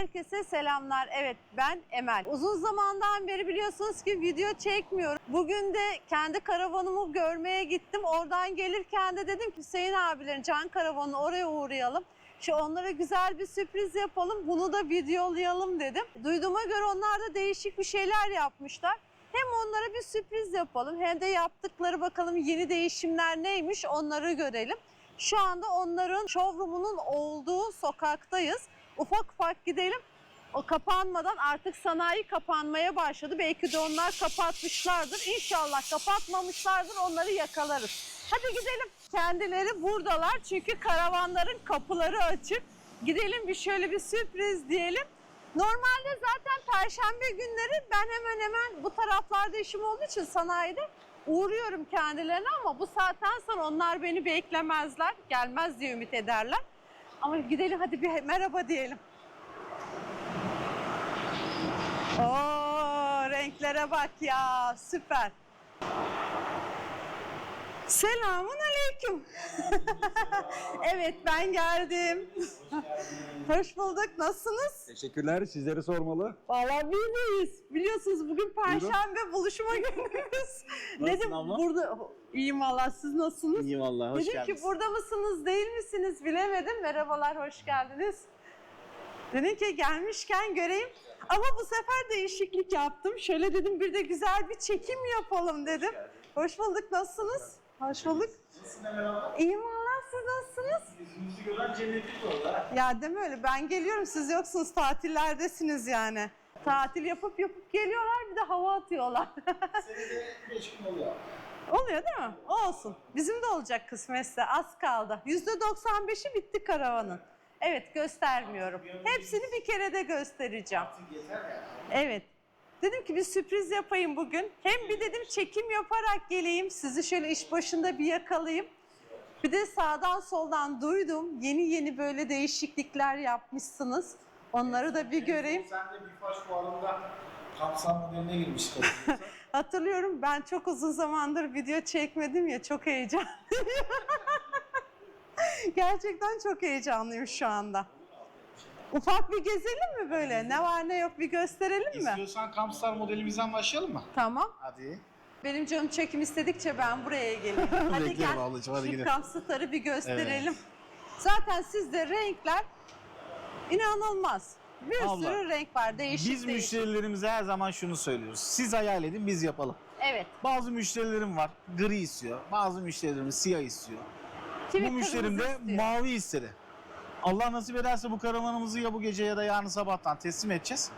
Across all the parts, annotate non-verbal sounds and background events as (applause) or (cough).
Herkese selamlar. Evet ben Emel. Uzun zamandan beri biliyorsunuz ki video çekmiyorum. Bugün de kendi karavanımı görmeye gittim. Oradan gelirken de dedim ki Hüseyin abilerin can karavanı oraya uğrayalım. Şu onlara güzel bir sürpriz yapalım. Bunu da videolayalım dedim. Duyduğuma göre onlar da değişik bir şeyler yapmışlar. Hem onlara bir sürpriz yapalım hem de yaptıkları bakalım yeni değişimler neymiş onları görelim. Şu anda onların showroom'unun olduğu sokaktayız. Ufak ufak gidelim. O kapanmadan artık sanayi kapanmaya başladı. Belki de onlar kapatmışlardır. İnşallah kapatmamışlardır. Onları yakalarız. Hadi gidelim. Kendileri buradalar çünkü karavanların kapıları açık. Gidelim bir şöyle bir sürpriz diyelim. Normalde zaten perşembe günleri ben hemen hemen bu taraflarda işim olduğu için sanayide uğruyorum kendilerine ama bu saatten sonra onlar beni beklemezler. Gelmez diye ümit ederler. Ama gidelim hadi bir merhaba diyelim. Oo renklere bak ya süper. Selamun aleyküm. (laughs) evet ben geldim. (laughs) Hoş bulduk. Nasılsınız? Teşekkürler. Sizleri sormalı. Vallahi birdeyiz. Biliyorsunuz bugün Perşembe buluşma günümüz. (laughs) Dedim abla? burada iyiyim valla siz nasılsınız? İyi vallahi. Hoş Dedim geldiniz. ki burada mısınız değil misiniz bilemedim. Merhabalar hoş geldiniz. Dedim ki gelmişken göreyim. Ama bu sefer değişiklik yaptım. Şöyle dedim bir de güzel bir çekim yapalım dedim. Hoş bulduk nasılsınız? Hoş bulduk. İyiyim valla siz nasılsınız? Yüzünüzü gören cennetlik orada. Ya deme öyle ben geliyorum siz yoksunuz tatillerdesiniz yani. Tatil yapıp yapıp geliyorlar bir de hava atıyorlar. (laughs) Senede 5 gün oluyor. Oluyor değil mi? Olsun. Bizim de olacak kısmetse az kaldı. %95'i bitti karavanın. Evet göstermiyorum. Hepsini bir kere de göstereceğim. Yeter ya. Evet. Dedim ki bir sürpriz yapayım bugün. Hem bir dedim çekim yaparak geleyim. Sizi şöyle iş başında bir yakalayayım. Bir de sağdan soldan duydum. Yeni yeni böyle değişiklikler yapmışsınız. Onları da bir göreyim. Sen de bir faş fuarında kapsam modeline girmiştin. (laughs) Hatırlıyorum ben çok uzun zamandır video çekmedim ya çok heyecanlıyım. (laughs) Gerçekten çok heyecanlıyım şu anda. Ufak bir gezelim mi böyle? Ne var ne yok bir gösterelim mi? İstiyorsan Kampstar modelimizden başlayalım mı? Tamam. Hadi. Benim canım çekim istedikçe ben buraya geleyim. (laughs) Hadi Bekliyorum gel ablacığım, hadi şu gidelim. kamsıtarı bir gösterelim. Zaten sizde renkler inanılmaz. Bir Abla, sürü renk var değişik Biz değişik. müşterilerimize her zaman şunu söylüyoruz. Siz hayal edin biz yapalım. Evet. Bazı müşterilerim var gri istiyor. Bazı müşterilerimiz siyah istiyor. Kimi bu müşterim de istiyor. mavi istedi. Allah nasip ederse bu karavanımızı ya bu gece ya da yarın sabahtan teslim edeceğiz.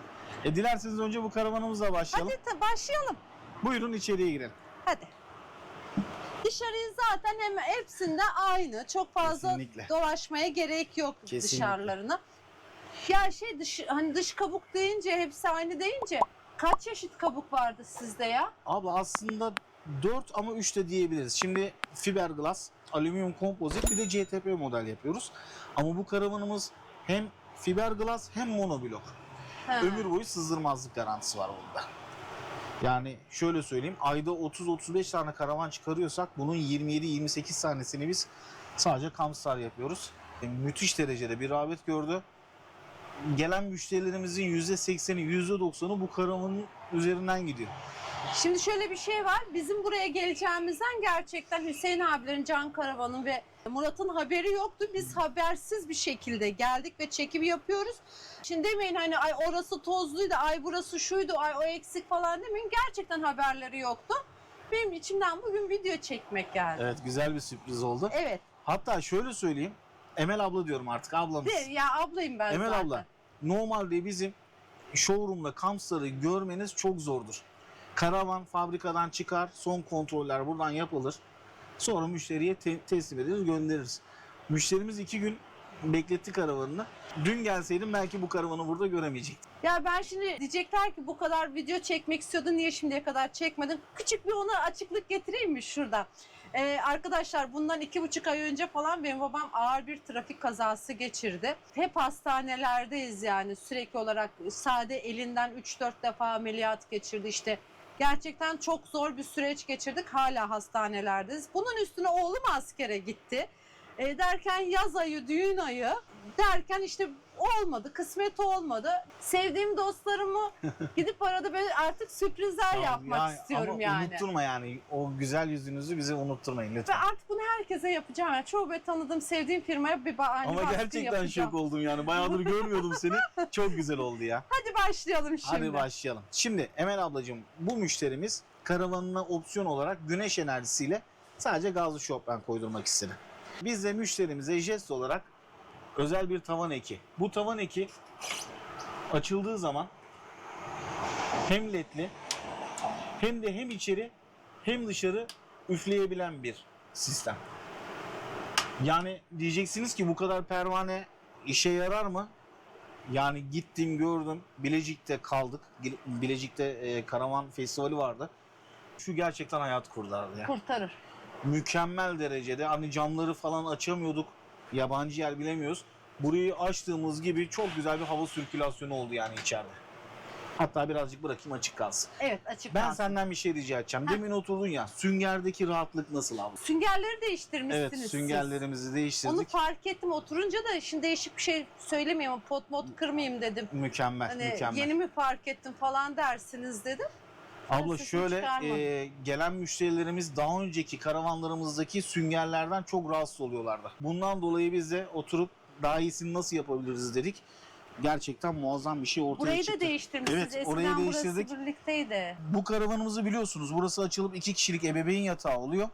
E dilerseniz önce bu karavanımızla başlayalım. Hadi ta- başlayalım. Buyurun içeriye girelim. Hadi. Dışarıyı zaten hem hepsinde aynı. Çok fazla Kesinlikle. dolaşmaya gerek yok Kesinlikle. dışarılarına. Ya şey dış hani dış kabuk deyince hepsi aynı deyince kaç çeşit kabuk vardı sizde ya? Abla aslında 4 ama 3 de diyebiliriz. Şimdi fiberglass, alüminyum kompozit bir de CTP model yapıyoruz. Ama bu karavanımız hem fiberglass hem monoblok. Ha. Ömür boyu sızdırmazlık garantisi var bunda. Yani şöyle söyleyeyim ayda 30-35 tane karavan çıkarıyorsak bunun 27-28 tanesini biz sadece Kamstar yapıyoruz. E, müthiş derecede bir rağbet gördü. Gelen müşterilerimizin %80'i %90'ı bu karavanın üzerinden gidiyor. Şimdi şöyle bir şey var. Bizim buraya geleceğimizden gerçekten Hüseyin abilerin Can Karavan'ın ve Murat'ın haberi yoktu. Biz habersiz bir şekilde geldik ve çekim yapıyoruz. Şimdi demeyin hani ay orası tozluydu, ay burası şuydu, ay o eksik falan demeyin. Gerçekten haberleri yoktu. Benim içimden bugün video çekmek geldi. Evet güzel bir sürpriz oldu. Evet. Hatta şöyle söyleyeyim. Emel abla diyorum artık ablamız. De, ya ablayım ben Emel zaten. abla normalde bizim showroom'da Kamstar'ı görmeniz çok zordur. Karavan fabrikadan çıkar, son kontroller buradan yapılır. Sonra müşteriye te- teslim ederiz, göndeririz. Müşterimiz iki gün bekletti karavanını. Dün gelseydim belki bu karavanı burada göremeyecektim. Ya ben şimdi diyecekler ki bu kadar video çekmek istiyordun niye şimdiye kadar çekmedin? Küçük bir ona açıklık getireyim mi şurada? Ee, arkadaşlar bundan iki buçuk ay önce falan benim babam ağır bir trafik kazası geçirdi. Hep hastanelerdeyiz yani sürekli olarak sade elinden 3-4 defa ameliyat geçirdi işte. Gerçekten çok zor bir süreç geçirdik hala hastanelerdeyiz. Bunun üstüne oğlum askere gitti. E, derken yaz ayı, düğün ayı derken işte olmadı, kısmet olmadı. Sevdiğim dostlarımı (laughs) gidip arada böyle artık sürprizler Tamam, yapmak yani istiyorum ama yani. unutturma yani. O güzel yüzünüzü bize unutturmayın Ve lütfen. artık bunu herkese yapacağım. Yani çoğu böyle tanıdığım, sevdiğim firmaya bir bahane Ama baskı gerçekten yapacağım. şok oldum yani. Bayağıdır görmüyordum seni. (laughs) Çok güzel oldu ya. Hadi başlayalım şimdi. Hadi başlayalım. Şimdi Emel ablacığım bu müşterimiz karavanına opsiyon olarak güneş enerjisiyle sadece gazlı şofben koydurmak istedi. Biz de müşterimize jest olarak özel bir tavan eki. Bu tavan eki açıldığı zaman hem ledli hem de hem içeri hem dışarı üfleyebilen bir sistem. Yani diyeceksiniz ki bu kadar pervane işe yarar mı? Yani gittim gördüm. Bilecik'te kaldık. Bilecik'te e, karavan festivali vardı. Şu gerçekten hayat kurtardı ya. Kurtarır. Mükemmel derecede. Hani camları falan açamıyorduk. Yabancı yer bilemiyoruz. Burayı açtığımız gibi çok güzel bir hava sirkülasyonu oldu yani içeride. Hatta birazcık bırakayım açık kalsın. Evet açık Ben kalsın. senden bir şey rica edeceğim. Demin oturdun ya süngerdeki rahatlık nasıl abi? Süngerleri değiştirmişsiniz Evet siz. süngerlerimizi Onu değiştirdik. fark ettim. Oturunca da şimdi değişik bir şey söylemeyeyim pot mod kırmayayım dedim. Mükemmel, Hani mükemmel. yeni mi fark ettim falan dersiniz dedim. Abla şöyle e, gelen müşterilerimiz daha önceki karavanlarımızdaki süngerlerden çok rahatsız oluyorlardı. Bundan dolayı biz de oturup daha iyisini nasıl yapabiliriz dedik. Gerçekten muazzam bir şey ortaya Burayı çıktı. da değiştirmişsiniz. Evet, Eskiden orayı burası değiştirdik. birlikteydi. Bu karavanımızı biliyorsunuz. Burası açılıp iki kişilik ebeveyn yatağı oluyor.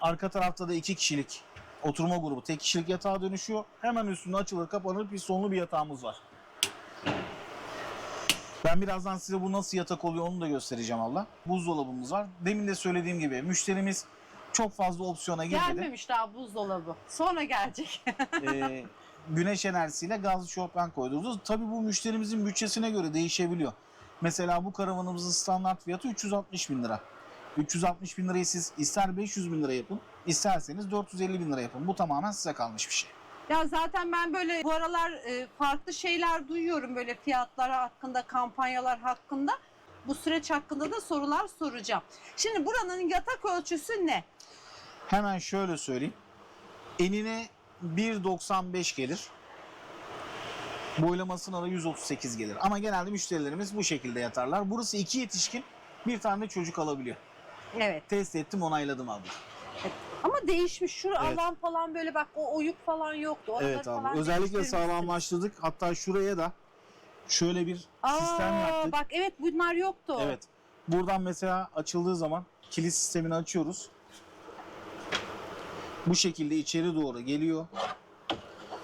Arka tarafta da iki kişilik oturma grubu tek kişilik yatağa dönüşüyor. Hemen üstünde açılır kapanır pistonlu bir yatağımız var. Ben birazdan size bu nasıl yatak oluyor onu da göstereceğim abla. Buzdolabımız var. Demin de söylediğim gibi müşterimiz çok fazla opsiyona girmedi. Gelmemiş daha buzdolabı. Sonra gelecek. Ee, güneş enerjisiyle gazlı şofben koydurdu. Tabii bu müşterimizin bütçesine göre değişebiliyor. Mesela bu karavanımızın standart fiyatı 360 bin lira. 360 bin lirayı siz ister 500 bin lira yapın, isterseniz 450 bin lira yapın. Bu tamamen size kalmış bir şey. Ya zaten ben böyle bu aralar e, farklı şeyler duyuyorum böyle fiyatlar hakkında, kampanyalar hakkında. Bu süreç hakkında da sorular soracağım. Şimdi buranın yatak ölçüsü ne? Hemen şöyle söyleyeyim. Enine 1.95 gelir. Boylamasına da 138 gelir. Ama genelde müşterilerimiz bu şekilde yatarlar. Burası iki yetişkin, bir tane çocuk alabiliyor. Evet. Test ettim, onayladım abla. Ama değişmiş. Şu Evet. alan falan böyle bak o oyuk falan yoktu. Oraları Evet abi. falan Özellikle sağlamlaştırdık. Hatta şuraya da şöyle bir sistem Aa, yaptık. bak evet bunlar yoktu. Evet. Buradan mesela açıldığı zaman kilit sistemini açıyoruz. Bu şekilde içeri doğru geliyor.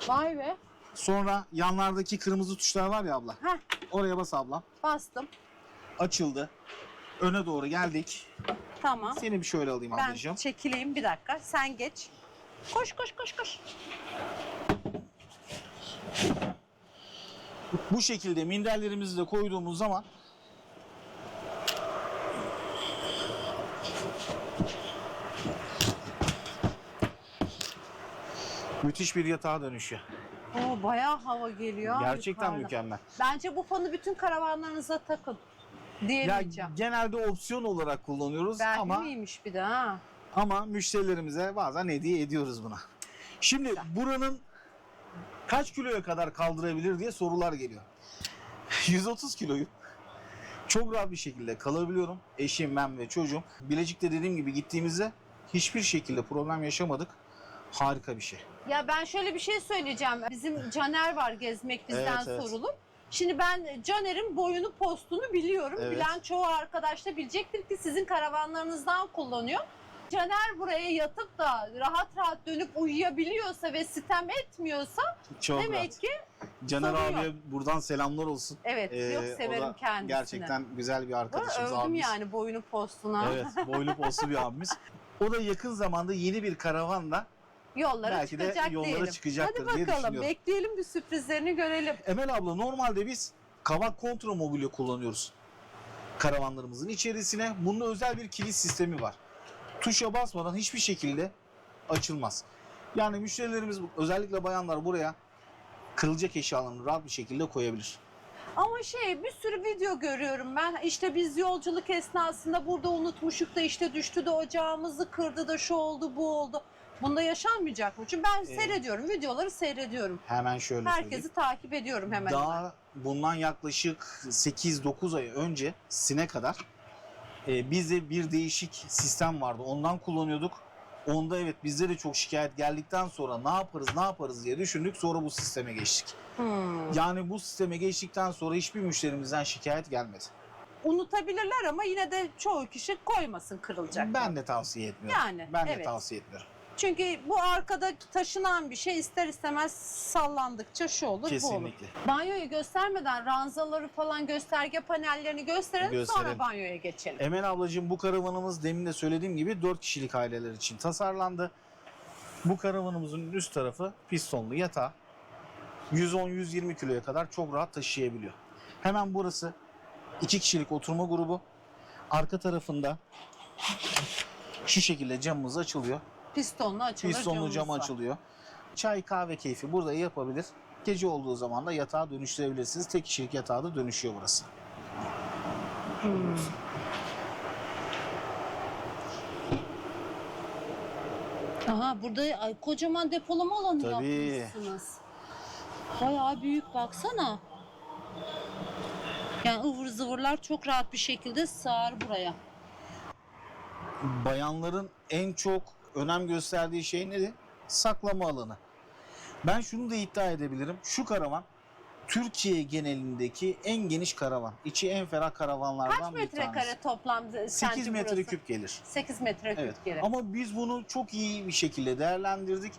Vay be. Sonra yanlardaki kırmızı tuşlar var ya abla. Heh Oraya bas ablam. bastım. Açıldı. Öne doğru geldik. Tamam. Seni bir şöyle alayım Ben ablacığım. çekileyim bir dakika. Sen geç. Koş koş koş koş. Bu şekilde minderlerimizi de koyduğumuz zaman müthiş bir yatağa dönüşüyor. Oo, bayağı hava geliyor. Gerçekten yukarıdan. mükemmel. Bence bu fonu bütün karavanlarınıza takın. Ya Diyemeyeceğim. genelde opsiyon olarak kullanıyoruz Belki ama miymiş bir de ha. ama müşterilerimize bazen hediye ediyoruz buna. Şimdi buranın kaç kiloya kadar kaldırabilir diye sorular geliyor. (laughs) 130 kiloyu çok rahat bir şekilde kalabiliyorum. Eşim, ben ve çocuğum. Bilecik'te dediğim gibi gittiğimizde hiçbir şekilde problem yaşamadık. Harika bir şey. Ya ben şöyle bir şey söyleyeceğim. Bizim Caner var gezmek bizden Evet, evet. sorulur. Şimdi ben Caner'in boyunu postunu biliyorum. Evet. Bilen çoğu arkadaş da bilecektir ki sizin karavanlarınızdan kullanıyor. Caner buraya yatıp da rahat rahat dönüp uyuyabiliyorsa ve sitem etmiyorsa Çok demek rahat. ki Caner sorun abiye buradan selamlar olsun. evet Ee, yok severim kendisini. Gerçekten güzel bir arkadaşımız övdüm abimiz. yani boyunu postuna. Evet, boylu poslu bir abimiz. O da yakın zamanda yeni bir karavanla Yollara belki de çıkacak yollara diyelim. çıkacaktır Hadi diye bakalım düşünüyorum. bekleyelim bir sürprizlerini görelim. Emel abla normalde biz kavak kontra mobilya kullanıyoruz karavanlarımızın içerisine. Bunun özel bir kilit sistemi var. Tuşa basmadan hiçbir şekilde açılmaz. Yani müşterilerimiz özellikle bayanlar buraya kırılacak eşyalarını rahat bir şekilde koyabilir. Ama şey bir sürü video görüyorum ben. İşte biz yolculuk esnasında burada unutmuşuk da işte düştü de ocağımızı kırdı da şu oldu bu oldu. Bunda yaşanmayacak mı? Çünkü ben Ee, seyrediyorum, videoları seyrediyorum. Hemen şöyle söyleyeyim. Herkesi takip ediyorum hemen. Daha bundan yaklaşık 8-9 ay öncesine kadar e, bizde bir değişik sistem vardı. Ondan kullanıyorduk. Onda evet bizde de çok şikayet geldikten sonra ne yaparız ne yaparız diye düşündük. Sonra bu sisteme geçtik. Hmm. Yani bu sisteme geçtikten sonra hiçbir müşterimizden şikayet gelmedi. Unutabilirler ama yine de çoğu kişi koymasın kırılacak. Ben de tavsiye etmiyorum. Yani, ben de evet. tavsiye etmiyorum. Çünkü bu arkada taşınan bir şey ister istemez sallandıkça şu olur bu olur. Kesinlikle. Banyoyu göstermeden ranzaları falan gösterge panellerini gösterelim sonra Gösterelim. banyoya geçelim. Emel ablacığım bu karavanımız demin de söylediğim gibi 4 kişilik aileler için tasarlandı. Bu karavanımızın üst tarafı pistonlu yatağı. 110-120 kiloya kadar çok rahat taşıyabiliyor. Hemen burası 2 kişilik oturma grubu. Arka tarafında şu şekilde camımız açılıyor. Pistonlu açılır Pistonlu camımız cam var. açılıyor. Çay kahve keyfi burada yapabilir. Gece olduğu zaman da yatağa dönüştürebilirsiniz. Tek kişilik yatağa da dönüşüyor burası. Hmm. Aha burada ay, kocaman depolama alanı Tabii. yapmışsınız. Bayağı büyük baksana. Yani ıvır zıvırlar çok rahat bir şekilde sığar buraya. bayanların en çok önem gösterdiği şey nedir? Saklama alanı. Ben şunu da iddia edebilirim. Şu karavan Türkiye genelindeki en geniş karavan. İçi en ferah karavanlardan Kaç bir tanesi. metrekare toplam 8 metreküp gelir. 8 metreküp Evet. gelir. Ama biz bunu çok iyi bir şekilde değerlendirdik.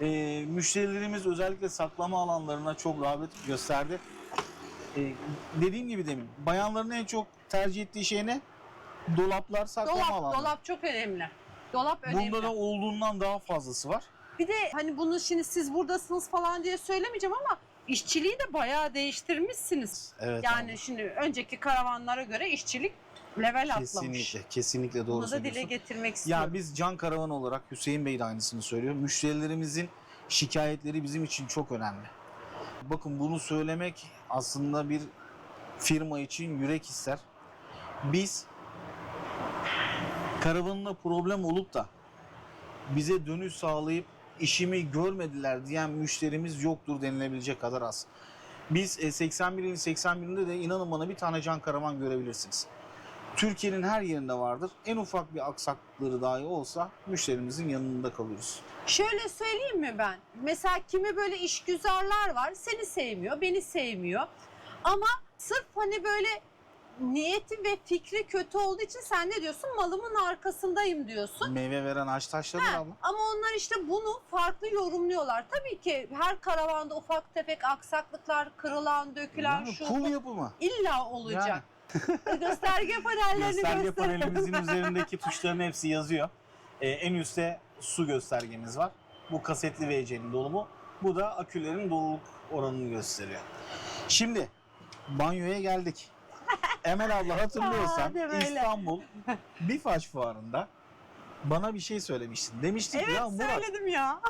Ee, müşterilerimiz özellikle saklama alanlarına çok rağbet gösterdi. Ee, dediğim gibi demin bayanların en çok tercih ettiği şey ne? Dolaplar, saklama Dolap, alanları. dolap çok önemli. Dolap önemli. Bunda da olduğundan daha fazlası var. Bir de hani bunu şimdi siz buradasınız falan diye söylemeyeceğim ama işçiliği de bayağı değiştirmişsiniz. Evet. yani abi. şimdi önceki karavanlara göre işçilik level atlamış. Kesinlikle, kesinlikle doğru Bunu da dile getirmek istiyorum. Ya biz can karavan olarak Hüseyin Bey de aynısını söylüyor. Müşterilerimizin şikayetleri bizim için çok önemli. Bakın bunu söylemek aslında bir firma için yürek ister. Biz karavanına problem olup da bize dönüş sağlayıp işimi görmediler diyen müşterimiz yoktur denilebilecek kadar az. Biz e, 81 il 81'inde de inanın bana bir tane can karavan görebilirsiniz. Türkiye'nin her yerinde vardır. En ufak bir aksaklıkları dahi olsa müşterimizin yanında kalıyoruz. Şöyle söyleyeyim mi ben? Mesela kimi böyle işgüzarlar var. Seni sevmiyor, beni sevmiyor. Ama sırf hani böyle niyeti ve fikri kötü olduğu için sen ne diyorsun? Malımın arkasındayım diyorsun. Meyve veren ağaç taşları Ha, abla. ama onlar işte bunu farklı yorumluyorlar. Tabii ki her karavanda ufak tefek aksaklıklar, kırılan, dökülen Yani şu kul bu yapımı. illa olacak. (laughs) Gösterge panellerini Gösterge göster. panelimizin üzerindeki tuşların hepsi yazıyor. Ee, en üstte su göstergemiz var. Bu kasetli VC'nin dolumu. Bu da akülerin doluluk oranını gösteriyor. Şimdi banyoya geldik. Emel abla hatırlıyorsan böyle. İstanbul Bifaş fuarında bana bir şey söylemiştin. Demiştin ki Evet ya Murat söyledim ya.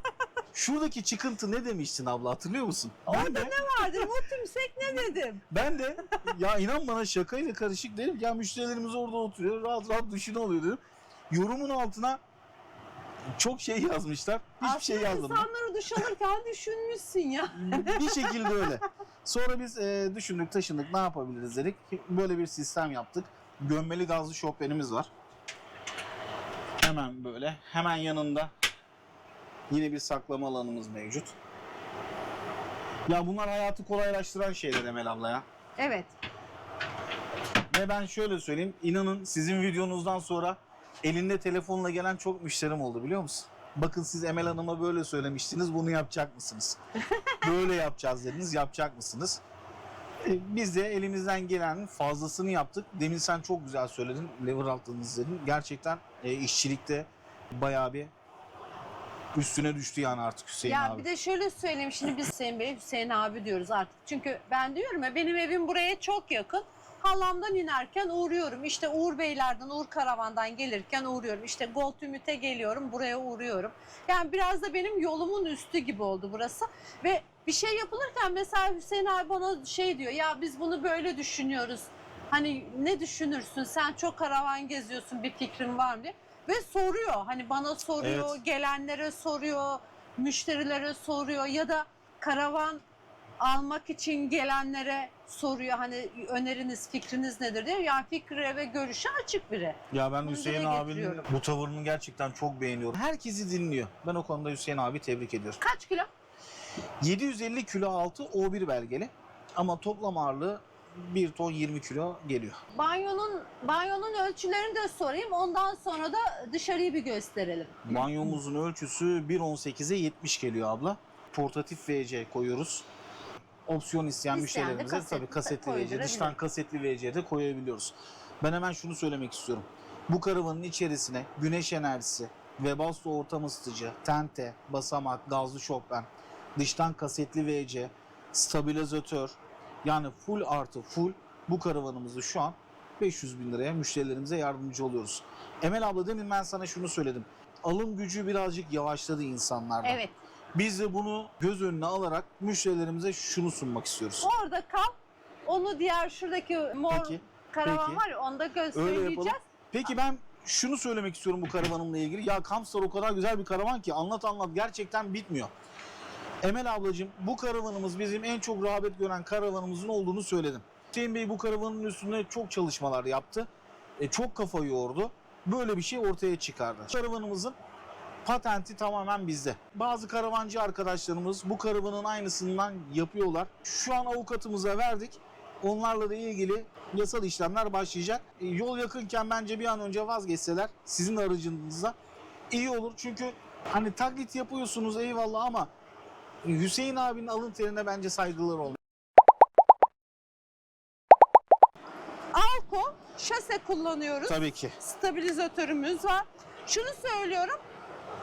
(laughs) şuradaki çıkıntı ne demiştin abla hatırlıyor musun? Orada ne vardı? Bu tümsek ne dedim? Ben de ya inan bana şakayla karışık dedim. Ya müşterilerimiz orada oturuyor. Rahat rahat düşünü alıyor dedim. Yorumun altına çok şey yazmışlar. Hiçbir şey Aslında yazmadım. insanları duş alırken düşünmüşsün ya. bir şekilde öyle. (laughs) Sonra biz e, düşündük taşındık ne yapabiliriz dedik. Böyle bir sistem yaptık. Gömmeli gazlı şofbenimiz var. Hemen böyle. Hemen yanında yine bir saklama alanımız mevcut. Ya bunlar hayatı kolaylaştıran şeyler Emel abla ya. Evet. Ve ben şöyle söyleyeyim. inanın sizin videonuzdan sonra elinde telefonla gelen çok müşterim oldu biliyor musun? Bakın siz Emel Hanım'a böyle söylemiştiniz. Bunu yapacak mısınız? (laughs) böyle yapacağız dediniz. Yapacak mısınız? E, Biz de elimizden gelen fazlasını yaptık. Demin sen çok güzel söyledin. Lever altınız dedin. Gerçekten e, işçilikte bayağı bir üstüne düştü yani artık Hüseyin ya abi. bir de şöyle söyleyeyim şimdi biz Hüseyin Bey, Hüseyin abi diyoruz artık. Çünkü ben diyorum ya benim evim buraya çok yakın. Halamdan inerken uğruyorum. İşte Uğur Beyler'den, Uğur Karavan'dan gelirken uğruyorum. İşte Gold Ümit'e geliyorum, buraya uğruyorum. Yani biraz da benim yolumun üstü gibi oldu burası. Ve bir şey yapılırken mesela Hüseyin abi bana şey diyor. Ya biz bunu böyle düşünüyoruz. Hani ne düşünürsün? Sen çok karavan geziyorsun bir fikrin var mı diye. ve soruyor. Hani bana soruyor, Evet. gelenlere soruyor, müşterilere soruyor ya da karavan almak için gelenlere soruyor. Hani öneriniz, fikriniz nedir diye. Yani fikre ve görüşe açık biri. Ya ben Bunu Hüseyin abinin bu tavırını gerçekten çok beğeniyorum. Herkesi dinliyor. Ben o konuda Hüseyin abi tebrik ediyorum. Kaç kilo? 750 kilo altı O1 belgeli ama toplam ağırlığı 1 ton 20 kilo geliyor. Banyonun banyonun ölçülerini de sorayım. Ondan sonra da dışarıyı bir gösterelim. Banyomuzun ölçüsü 1.18'e 70 geliyor abla. Portatif VC koyuyoruz. Opsiyon isteyen İsteyen de müşterilerimize tabii kasetli VC, koydurabilir. dıştan kasetli VC de koyabiliyoruz. Ben hemen şunu söylemek istiyorum. Bu karavanın içerisine güneş enerjisi, Webasto ortam ısıtıcı, tente, basamak, gazlı şofben, dıştan kasetli VC, stabilizatör yani full artı full bu karavanımızı şu an 500 bin liraya müşterilerimize yardımcı oluyoruz. Emel abla demin ben sana şunu söyledim. Alım gücü birazcık yavaşladı insanlarda. Evet. Biz de bunu göz önüne alarak müşterilerimize şunu sunmak istiyoruz. Orada kal. Onu diğer şuradaki mor Peki. karavan peki. var ya onda göstereceğiz. Peki ben şunu söylemek istiyorum bu karavanımla ilgili. Ya Kampstar o kadar güzel bir karavan ki anlat anlat gerçekten bitmiyor. Emel ablacığım bu karavanımız bizim en çok rağbet gören karavanımızın olduğunu söyledim. Hüseyin Bey bu karavanın üstünde çok çalışmalar yaptı. E, çok kafa yordu. Böyle bir şey ortaya çıkardı. Karavanımızın patenti tamamen bizde. Bazı karavancı arkadaşlarımız bu karavanın aynısından yapıyorlar. Şu an avukatımıza verdik. Onlarla da ilgili yasal işlemler başlayacak. E, Yol yakınken bence bir an önce vazgeçseler sizin aracınıza iyi olur. Çünkü hani taklit yapıyorsunuz eyvallah ama Hüseyin abinin alın terine bence saygılar olmalı. Alko şase kullanıyoruz. Tabii ki. Stabilizatörümüz var. Şunu söylüyorum.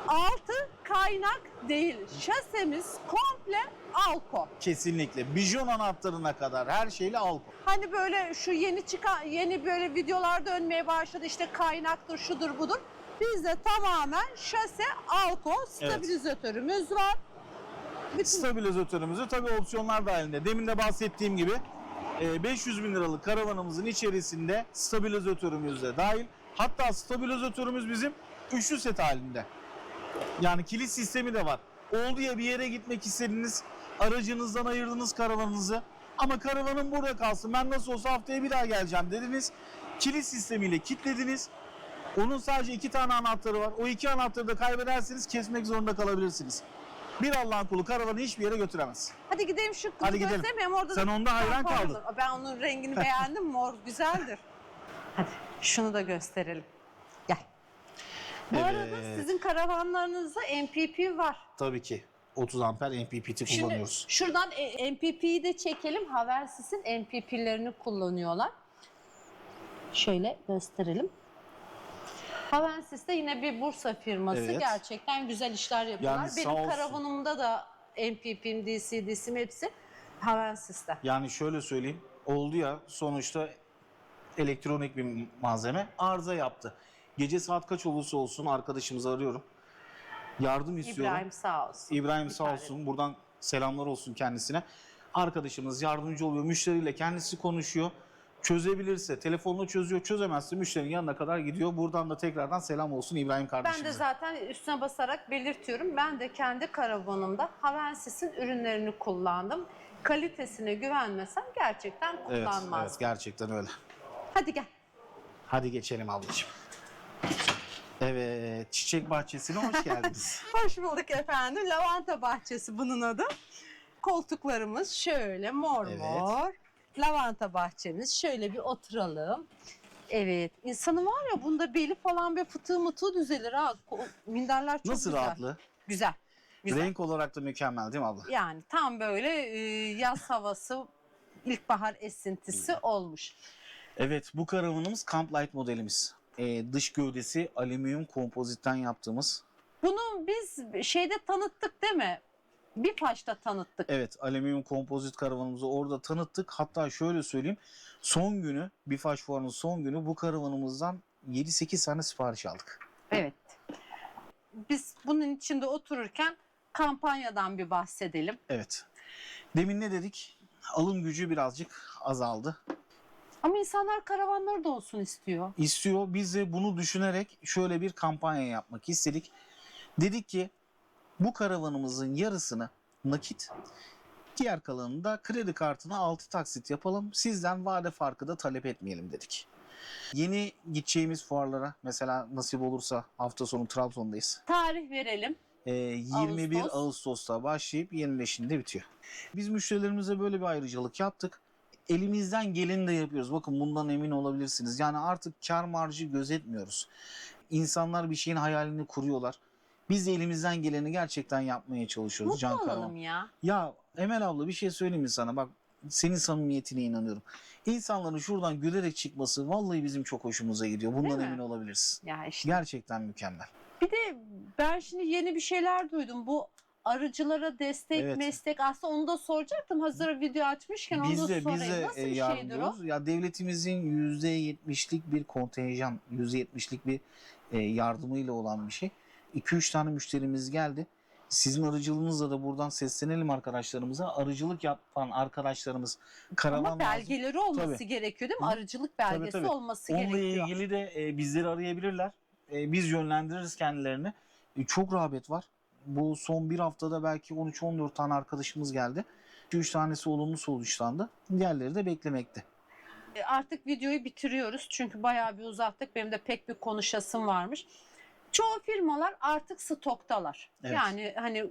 Altı kaynak değil. Şasemiz komple Alko. Kesinlikle. Bijon anahtarına kadar her şeyle Alko. Hani böyle şu yeni çıkan yeni böyle videolar dönmeye başladı işte kaynaktır şudur budur. Bizde tamamen şase Alko stabilizatörümüz var. Bütün Stabilizatörümüzü tabii opsiyonlar dahilinde. Demin de bahsettiğim gibi e, 500 bin liralık karavanımızın içerisinde stabilizatörümüz de dahil. Hatta stabilizatörümüz bizim üçlü set halinde. Yani kilit sistemi de var. Oldu ya bir yere gitmek istediniz, aracınızdan ayırdınız karavanınızı. Ama karavanım burada kalsın, ben nasıl olsa haftaya bir daha geleceğim dediniz. Kilit sistemiyle kilitlediniz. Onun sadece iki tane anahtarı var. O iki anahtarı da kaybederseniz kesmek zorunda kalabilirsiniz. Bir Allah'ın kulu karavanı hiçbir yere götüremez. Hadi gidelim şu kızı Hadi gidelim. göstereyim. Hem orada Sen da- onda hayran kaldın. Ben onun rengini beğendim. Mor güzeldir. (laughs) Hadi şunu da gösterelim. Bu arada sizin karavanlarınızda MPP var. Tabii ki 30 amper MPPT Şimdi kullanıyoruz. şuradan e, MPP'yi de çekelim. Havelsis'in MPP'lerini kullanıyorlar. Şöyle gösterelim. Havensis de yine bir Bursa firması. Evet. Gerçekten güzel işler yapıyorlar. Yani sağ Benim olsun. karavanımda da MPP'm, DCD'sim hepsi Havensis'te. Yani şöyle söyleyeyim. Oldu ya sonuçta elektronik bir malzeme arıza yaptı. Gece saat kaç olursa olsun arkadaşımızı arıyorum. Yardım istiyorum. İbrahim sağ olsun. İbrahim sağ olsun. Buradan selamlar olsun kendisine. Arkadaşımız yardımcı oluyor. Müşteriyle kendisi konuşuyor. Çözebilirse telefonla çözüyor. Çözemezse müşterinin yanına kadar gidiyor. Buradan da tekrardan selam olsun İbrahim Ben kardeşimize. de zaten üstüne basarak belirtiyorum. Ben de kendi karavanımda Havensis'in ürünlerini kullandım. Kalitesine güvenmesem gerçekten evet, kullanmazdım. evet gerçekten öyle. Hadi gel. Hadi geçelim ablacığım. Evet, çiçek bahçesine hoş geldiniz. (laughs) Hoş bulduk efendim. Lavanta bahçesi bunun adı. Koltuklarımız şöyle mor Evet. mor. Lavanta bahçemiz. Şöyle bir oturalım. Evet. İnsanın var ya bunda beli falan bir fıtığı mıtığı düzelir ha. Minderler çok Nasıl güzel. rahatlığı? Güzel. Güzel. Renk olarak da mükemmel değil mi abla? Yani tam böyle e, yaz havası, ilkbahar esintisi olmuş. Evet, bu karavanımız Camp Light modelimiz. Ee, dış gövdesi alüminyum kompozitten yaptığımız. Bunu biz şeyde tanıttık değil mi? Bir paşta tanıttık. Evet, alüminyum kompozit karavanımızı orada tanıttık. Hatta şöyle söyleyeyim, son günü, Bifaş Fuarı'nın son günü bu karavanımızdan 7-8 tane sipariş aldık. Evet. Biz bunun içinde otururken kampanyadan bir bahsedelim. Evet. Demin ne dedik? Alım gücü birazcık azaldı. Ama insanlar karavanları da olsun istiyor. istiyor. Biz de bunu düşünerek şöyle bir kampanya yapmak istedik. Dedik ki bu karavanımızın yarısını nakit, diğer kalanını da kredi kartına 6 taksit yapalım. Sizden vade farkı da talep etmeyelim dedik. Yeni gideceğimiz fuarlara mesela nasip olursa hafta sonu Trabzon'dayız. Tarih verelim. Ee, 21 Ağustos. Ağustos'ta başlayıp 25'inde bitiyor. Biz müşterilerimize böyle bir ayrıcalık yaptık. Elimizden geleni de yapıyoruz. Bakın bundan emin olabilirsiniz. Yani artık kar marjı gözetmiyoruz. İnsanlar bir şeyin hayalini kuruyorlar. Biz de elimizden geleni gerçekten yapmaya çalışıyoruz. Mutlu Can olalım ya. Ya Emel abla bir şey söyleyeyim mi sana? Bak senin samimiyetine inanıyorum. İnsanların şuradan gülerek çıkması vallahi bizim çok hoşumuza gidiyor. Bundan Değil mi? emin olabilirsin. Ya işte. Gerçekten mükemmel. Bir de ben şimdi yeni bir şeyler duydum. Bu arıcılara destek, Evet. meslek aslında onu da soracaktım. Hazır video açmışken onu Biz da de sorayım. biz de Nasıl e, bir şeydir o? yardımlıyoruz. Ya devletimizin %70'lik bir kontenjan, %70'lik bir e, yardımıyla olan bir şey. 2-3 tane müşterimiz geldi. Sizin aracılığınızla da buradan seslenelim arkadaşlarımıza. Arıcılık yapan arkadaşlarımız karavan Ama lazım. belgeleri olması Tabii. gerekiyor değil mi? Hı. Arıcılık belgesi tabii. olması Onunla gerekiyor. ilgili de e, bizleri arayabilirler. E, biz yönlendiririz kendilerini. E, çok rağbet var. Bu son bir haftada belki 13-14 tane arkadaşımız geldi. 2-3 tanesi olumlu sonuçlandı. Diğerleri de beklemekte. E, Artık videoyu bitiriyoruz çünkü bayağı bir uzattık. Benim de pek bir konuşasım varmış. Çoğu firmalar artık stoktalar. Evet. Yani hani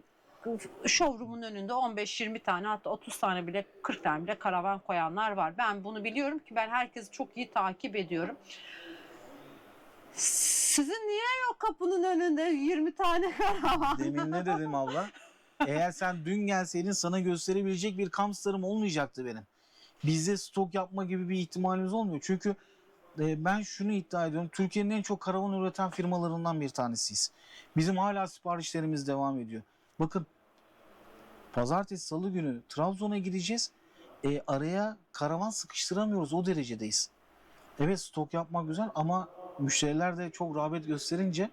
showroom'un önünde 15-20 tane hatta 30 tane bile 40 tane bile karavan koyanlar var. Ben bunu biliyorum ki ben herkesi çok iyi takip ediyorum. Sizin niye yok kapının önünde 20 tane karavan? Demin ne dedim abla? Eğer sen dün gelseydin sana gösterebilecek bir kampstarım olmayacaktı benim. Bizde stok yapma gibi bir ihtimalimiz olmuyor. Çünkü e, ben şunu iddia ediyorum. Türkiye'nin en çok karavan üreten firmalarından bir tanesiyiz. Bizim hala siparişlerimiz devam ediyor. Bakın pazartesi salı günü Trabzon'a gideceğiz. E, araya karavan sıkıştıramıyoruz. O derecedeyiz. Evet stok yapmak güzel ama müşteriler de çok rağbet gösterince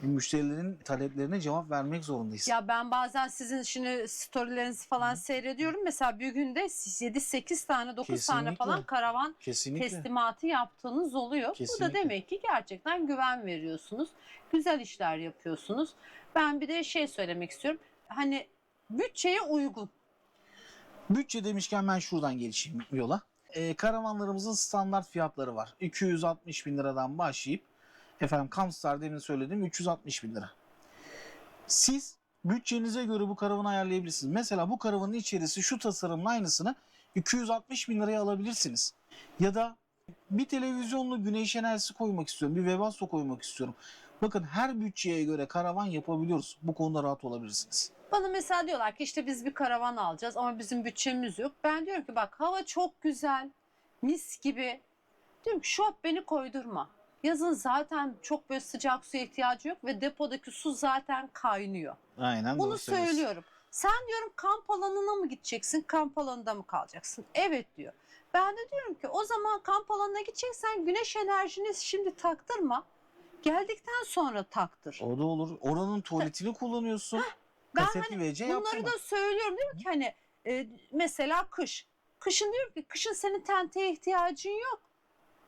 müşterilerin taleplerine cevap vermek zorundayız. Ya ben bazen sizin şimdi storylerinizi falan seyrediyorum. Mesela bir günde 7-8 tane 9 tane Kesinlikle. falan karavan Kesinlikle. teslimatı yaptığınız oluyor. Bu da Kesinlikle. demek ki gerçekten güven veriyorsunuz. Güzel işler yapıyorsunuz. Ben bir de şey söylemek istiyorum. Hani bütçeye uygun. Bütçe demişken ben şuradan gelişeyim yola. Ee, karavanlarımızın standart fiyatları var. 260 bin liradan başlayıp efendim Kamstar demin söyledim 360 bin lira. Siz bütçenize göre bu karavanı ayarlayabilirsiniz. Mesela bu karavanın içerisi şu tasarımın aynısını 260 bin liraya alabilirsiniz. Ya da bir televizyonlu güneş enerjisi koymak istiyorum. Bir Webasto koymak istiyorum. Bakın her bütçeye göre karavan yapabiliyoruz. Bu konuda rahat olabilirsiniz. Bana mesela diyorlar ki işte biz bir karavan alacağız ama bizim bütçemiz yok. Ben diyorum ki bak hava çok güzel, mis gibi. Diyorum ki şop beni koydurma. Yazın zaten çok böyle sıcak suya ihtiyacı yok ve depodaki su zaten kaynıyor. Aynen Bunu doğru söylüyorsun. söylüyorum. Sen diyorum kamp alanına mı gideceksin, kamp alanında mı kalacaksın? Evet diyor. Ben de diyorum ki o zaman kamp alanına gideceksen güneş enerjini şimdi taktırma. Geldikten sonra taktır. O da olur. Oranın tuvaletini kullanıyorsun. Ben Kasetli WC Bunları yaptırma. da söylüyorum diyorum ki hani e, mesela kış. Kışın diyorum ki kışın senin tenteye ihtiyacın yok.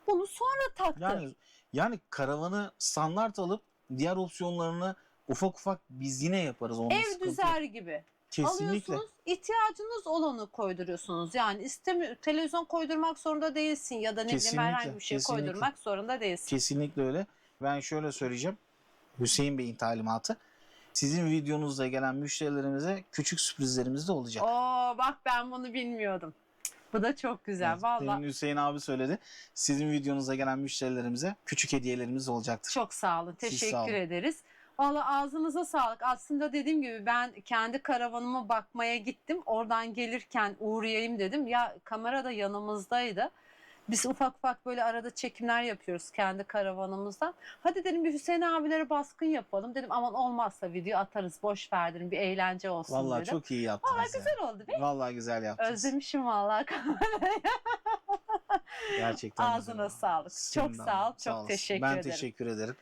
Bunu sonra taktır. Yani yani karavanı standart alıp diğer opsiyonlarını ufak ufak biz yine yaparız. Onda Ev yok. düzer gibi. Kesinlikle. Alıyorsunuz, ihtiyacınız olanı koyduruyorsunuz. Yani istemi televizyon koydurmak zorunda değilsin ya da ne bileyim herhangi bir şey kesinlikle. koydurmak zorunda değilsin. Kesinlikle öyle. Ben şöyle söyleyeceğim. Hüseyin Bey'in talimatı. Sizin videonuzda gelen müşterilerimize küçük sürprizlerimiz de olacak. Oo bak ben bunu bilmiyordum. Bu da çok güzel. Evet, demin Hüseyin abi söyledi. Sizin videonuza gelen müşterilerimize küçük hediyelerimiz olacaktır. Çok sağ olun. Siz Teşekkür sağ olun. ederiz. Valla ağzınıza sağlık. Aslında dediğim gibi ben kendi karavanıma bakmaya gittim. Oradan gelirken uğrayayım dedim. Ya kamera da yanımızdaydı. Biz ufak ufak böyle arada çekimler yapıyoruz kendi karavanımızdan. Hadi dedim bir Hüseyin abilere baskın yapalım. Dedim aman olmazsa video atarız. Boş ver dedim. Bir eğlence olsun Vallahi dedim. çok iyi yaptınız. Valla ya. güzel oldu be. Vallahi güzel yaptınız. Özlemişim valla kamerayı. (laughs) Gerçekten Ağzına güzel sağlık. Senin Çok sağ ol. Çok olasın. teşekkür ben ederim. teşekkür ederim.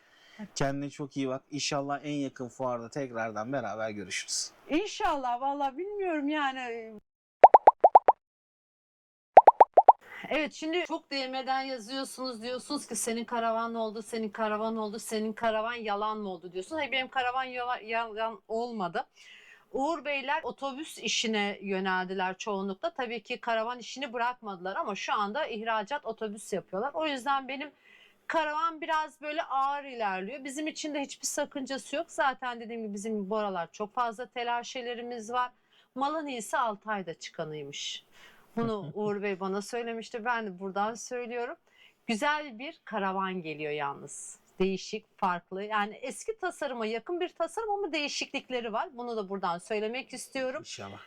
Kendine çok iyi bak. İnşallah en yakın fuarda tekrardan beraber görüşürüz. İnşallah valla bilmiyorum yani. Evet şimdi çok DM'den yazıyorsunuz diyorsunuz ki senin karavan oldu, senin karavan oldu, senin karavan yalan mı oldu diyorsunuz. Hayır benim karavan yala- yalan olmadı. Uğur Beyler otobüs işine yöneldiler çoğunlukla. Tabii ki karavan işini bırakmadılar ama şu anda ihracat otobüs yapıyorlar. O yüzden benim karavan biraz böyle ağır ilerliyor. Bizim için de hiçbir sakıncası yok. Zaten dediğim gibi bizim bu aralar çok fazla telaşelerimiz var. Malın iyisi 6 ayda çıkanıymış. Bunu Uğur Bey bana söylemişti. Ben de buradan söylüyorum. Güzel bir karavan geliyor yalnız. Değişik, farklı. Yani eski tasarıma yakın bir tasarım ama değişiklikleri var. Bunu da buradan söylemek istiyorum. İnşallah.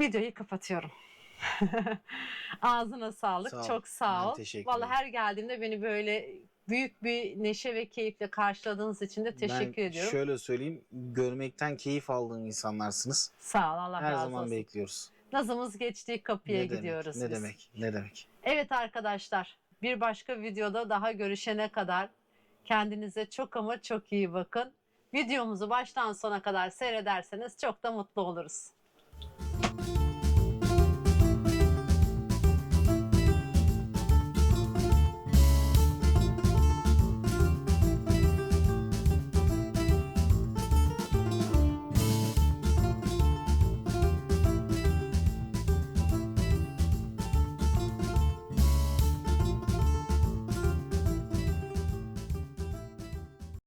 Videoyu kapatıyorum. (laughs) Ağzına sağlık. Sağ ol. Çok sağ Ben ol. teşekkür Vallahi her geldiğimde beni böyle büyük bir neşe ve keyifle karşıladığınız için de teşekkür ben ediyorum. şöyle söyleyeyim. Görmekten keyif aldığım insanlarsınız. Sağ ol. Allah Her razı zaman olsun. bekliyoruz. Nazımız geçtiği kapıya ne demek, gidiyoruz Ne biz. demek? Ne demek? Evet arkadaşlar, bir başka videoda daha görüşene kadar kendinize çok ama çok iyi bakın. Videomuzu baştan sona kadar seyrederseniz çok da mutlu oluruz.